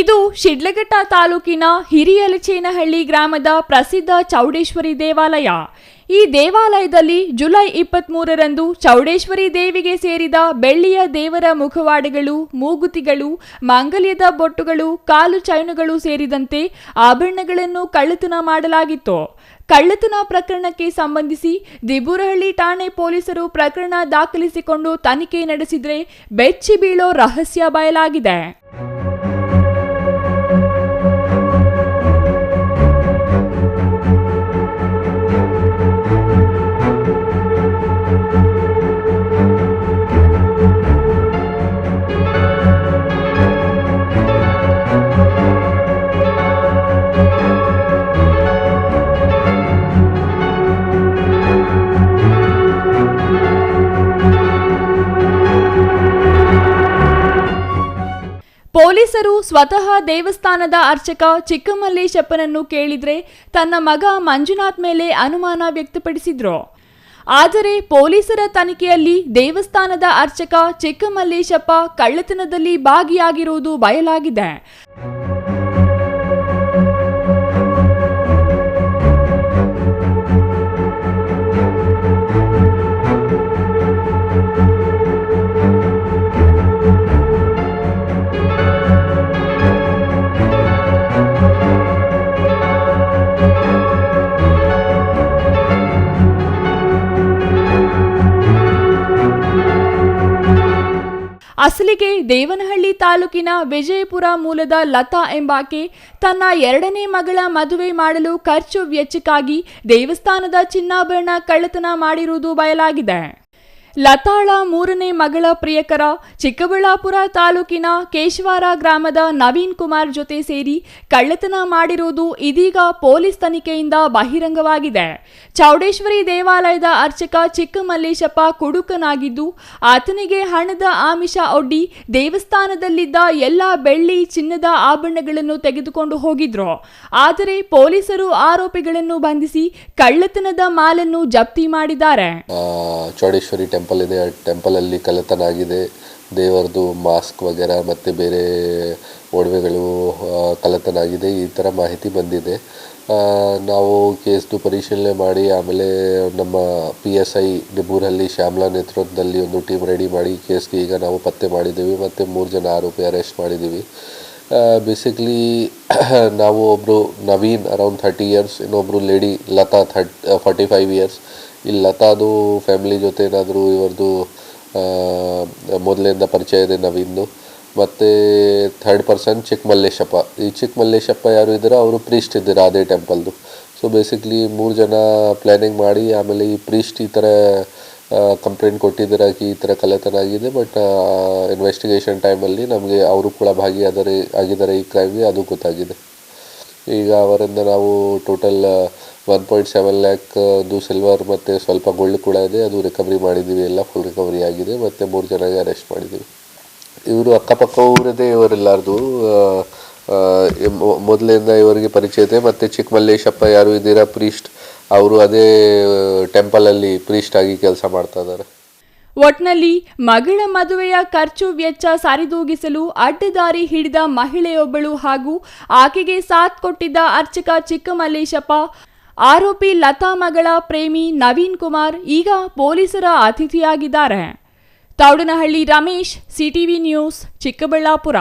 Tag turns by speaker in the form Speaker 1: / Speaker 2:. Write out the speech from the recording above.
Speaker 1: ಇದು ಶಿಡ್ಲಘಟ್ಟ ತಾಲೂಕಿನ ಹಿರಿಯಲಚೇನಹಳ್ಳಿ ಗ್ರಾಮದ ಪ್ರಸಿದ್ಧ ಚೌಡೇಶ್ವರಿ ದೇವಾಲಯ. ಈ ದೇವಾಲಯದಲ್ಲಿ ಜುಲೈ ಇಪ್ಪತ್ಮೂರರಂದು ಚೌಡೇಶ್ವರಿ ದೇವಿಗೆ ಸೇರಿದ ಬೆಳ್ಳಿಯ ದೇವರ ಮುಖವಾಡಗಳು, ಮೂಗುತಿಗಳು, ಮಾಂಗಲ್ಯದ ಬೊಟ್ಟುಗಳು, ಕಾಲು ಚೈನುಗಳು ಸೇರಿದಂತೆ ಆಭರಣಗಳನ್ನು ಕಳ್ಳತನ ಮಾಡಲಾಗಿತ್ತು. ಕಳ್ಳತನ ಪ್ರಕರಣಕ್ಕೆ ಸಂಬಂಧಿಸಿ ದಿಬೂರಹಳ್ಳಿ ಠಾಣೆ ಪೊಲೀಸರು ಪ್ರಕರಣ ದಾಖಲಿಸಿಕೊಂಡು ತನಿಖೆ ನಡೆಸಿದರೆ ಬೆಚ್ಚಿ ಬೀಳೋ ರಹಸ್ಯ ಬಯಲಾಗಿದೆ. ಪೊಲೀಸರು ಸ್ವತಃ ದೇವಸ್ಥಾನದ ಅರ್ಚಕ ಚಿಕ್ಕಮಲ್ಲೇಶಪ್ಪನನ್ನು ಕೇಳಿದ್ರೆ ತನ್ನ ಮಗ ಮಂಜುನಾಥ್ ಮೇಲೆ ಅನುಮಾನ ವ್ಯಕ್ತಪಡಿಸಿದ್ರು. ಆದರೆ ಪೊಲೀಸರ ತನಿಖೆಯಲ್ಲಿ ದೇವಸ್ಥಾನದ ಅರ್ಚಕ ಚಿಕ್ಕಮಲ್ಲೇಶಪ್ಪ ಕಳ್ಳತನದಲ್ಲಿ ಭಾಗಿಯಾಗಿರುವುದು ಬಯಲಾಗಿದೆ. ಅಸಲಿಗೆ ದೇವನಹಳ್ಳಿ ತಾಲೂಕಿನ ವಿಜಯಪುರ ಮೂಲದ ಲತಾ ಎಂಬಾಕೆ ತನ್ನ ಎರಡನೇ ಮಗಳ ಮದುವೆ ಮಾಡಲು ಖರ್ಚು ವೆಚ್ಚಕ್ಕಾಗಿ ದೇವಸ್ಥಾನದ ಚಿನ್ನಾಭರಣ ಕಳ್ಳತನ ಮಾಡಿರುವುದು ಬಯಲಾಗಿದೆ. ಲತಾಳ ಮೂರನೇ ಮಗಳ ಪ್ರಿಯಕರ ಚಿಕ್ಕಬಳ್ಳಾಪುರ ತಾಲೂಕಿನ ಕೇಶ್ವಾರ ಗ್ರಾಮದ ನವೀನ್ ಕುಮಾರ್ ಜೊತೆ ಸೇರಿ ಕಳ್ಳತನ ಮಾಡಿರುವುದು ಇದೀಗ ಪೊಲೀಸ್ ತನಿಖೆಯಿಂದ ಬಹಿರಂಗವಾಗಿದೆ. ಚೌಡೇಶ್ವರಿ ದೇವಾಲಯದ ಅರ್ಚಕ ಚಿಕ್ಕಮಲ್ಲೇಶಪ್ಪ ಕುಡುಕನಾಗಿದ್ದು, ಆತನಿಗೆ ಹಣದ ಆಮಿಷ ಒಡ್ಡಿ ದೇವಸ್ಥಾನದಲ್ಲಿದ್ದ ಎಲ್ಲ ಬೆಳ್ಳಿ ಚಿನ್ನದ ಆಭರಣಗಳನ್ನು ತೆಗೆದುಕೊಂಡು ಹೋಗಿದ್ರು. ಆದರೆ ಪೊಲೀಸರು ಆರೋಪಿಗಳನ್ನು ಬಂಧಿಸಿ ಕಳ್ಳತನದ ಮಾಲನ್ನು ಜಪ್ತಿ ಮಾಡಿದ್ದಾರೆ.
Speaker 2: ಟೆಂಪಲ್ ಇದೆ. ಆ ಟೆಂಪಲಲ್ಲಿ ಕಳ್ಳತನ ಆಗಿದೆ ದೇವರದು ಮಾಸ್ಕ್ ವಗೇರ ಮತ್ತು ಬೇರೆ ಒಡವೆಗಳು ಆ, ಕಳ್ಳತನ ಆಗಿದೆ ಈ ಥರ ಮಾಹಿತಿ ಬಂದಿದೆ. ನಾವು ಕೇಸ್ದು ಪರಿಶೀಲನೆ ಮಾಡಿ ಆಮೇಲೆ ನಮ್ಮ P S I Diburahalli Shyamla ನೇತೃತ್ವದಲ್ಲಿ ಒಂದು ಟೀಮ್ ರೆಡಿ ಮಾಡಿ ಕೇಸ್ಗೆ ಈಗ ನಾವು ಪತ್ತೆ ಮಾಡಿದ್ದೀವಿ. ಮತ್ತು ಮೂರು ಜನ ಆರೋಪಿ ಅರೆಸ್ಟ್ ಮಾಡಿದ್ದೀವಿ. ಬೇಸಿಕ್ಲಿ ನಾವು ಒಬ್ಬರು ನವೀನ್ ಅರೌಂಡ್ ಥರ್ಟಿ ಇಯರ್ಸ್ ಇನ್ನೊಬ್ಬರು lady Latha thirty forty five years ಇಲ್ಲಿ ಲತಾದು ಫ್ಯಾಮಿಲಿ ಜೊತೆ ಏನಾದರೂ ಇವ್ರದ್ದು ಮೊದಲಿಂದ ಪರಿಚಯ ಇದೆ ನವೀನ್ದು ಮತ್ತು ಥರ್ಡ್ ಪರ್ಸನ್ ಚಿಕ್ಕಮಲ್ಲೇಶಪ್ಪ. ಈ ಚಿಕ್ಕಮಲ್ಲೇಶಪ್ಪ ಯಾರು ಇದ್ದಾರೆ ಅವರು ಪ್ರೀಸ್ಟ್ ಇದ್ದಾರೆ ಅದೇ ಟೆಂಪಲ್ದು ಸೊ ಬೇಸಿಕ್ಲಿ ಮೂರು ಜನ ಪ್ಲ್ಯಾನಿಂಗ್ ಮಾಡಿ, ಆಮೇಲೆ ಈ ಪ್ರೀಸ್ಟ್ ಈ ಥರ ಕಂಪ್ಲೇಂಟ್ ಕೊಟ್ಟಿದ್ದಾರೆ ಕಿ ಈ ಥರ ಕಳ್ಳತನ ಆಗಿದೆ ಬಟ್ ಇನ್ವೆಸ್ಟಿಗೇಷನ್ ಟೈಮಲ್ಲಿ ನಮಗೆ ಅವರು ಕೂಡ ಭಾಗಿಯಾದರೆ, ಆಗಿದ್ದಾರೆ ಈ ಕ್ರೈಮ್ಗೆ ಅದು ಗೊತ್ತಾಗಿದೆ. ಈಗ ಅವರಿಂದ ನಾವು total one point seven lakh ಅದು ಸಿಲ್ವರ್ ಮತ್ತು ಸ್ವಲ್ಪ ಗೋಲ್ಡ್ ಕೂಡ ಇದೆ. ಅದು ರಿಕವರಿ ಮಾಡಿದ್ದೀವಿ. ಎಲ್ಲ ಫುಲ್ ರಿಕವರಿ ಆಗಿದೆ. ಮತ್ತು ಮೂರು ಜನಗೆ ಅರೆಸ್ಟ್ ಮಾಡಿದ್ದೀವಿ. ಇವರು ಅಕ್ಕಪಕ್ಕ ಊರದೇ ಇವರೆಲ್ಲಾರ್ದು ಮೊದಲಿಂದ ಇವರಿಗೆ ಪರಿಚಯ ಇದೆ ಮತ್ತು ಚಿಕ್ಕಮಲ್ಲೇಶಪ್ಪ ಯಾರು ಇದ್ದೀರಾ? ಪ್ರೀಸ್ಟ್ ಅವರು ಅದೇ ಟೆಂಪಲಲ್ಲಿ ಪ್ರೀಸ್ಟ್ ಆಗಿ ಕೆಲಸ ಮಾಡ್ತಾ ಇದ್ದಾರೆ.
Speaker 1: ಒಟ್ನಲ್ಲಿ ಮಗಳ ಮದುವೆಯ ಖರ್ಚು ವೆಚ್ಚ ಸರಿದೂಗಿಸಲು ಅಡ್ಡದಾರಿ ಹಿಡಿದ ಮಹಿಳೆಯೊಬ್ಬಳು ಹಾಗೂ ಆಕೆಗೆ ಸಾಥ್ ಕೊಟ್ಟಿದ್ದ ಅರ್ಚಕ ಚಿಕ್ಕಮಲ್ಲೇಶಪ್ಪ ಆರೋಪಿ ಲತಾ ಮಗಳ ಪ್ರೇಮಿ ನವೀನ್ ಕುಮಾರ್ ಈಗ ಪೊಲೀಸರ ಅತಿಥಿಯಾಗಿದ್ದಾರೆ. Taudanahalli Ramesh CTV news Chikkaballapur.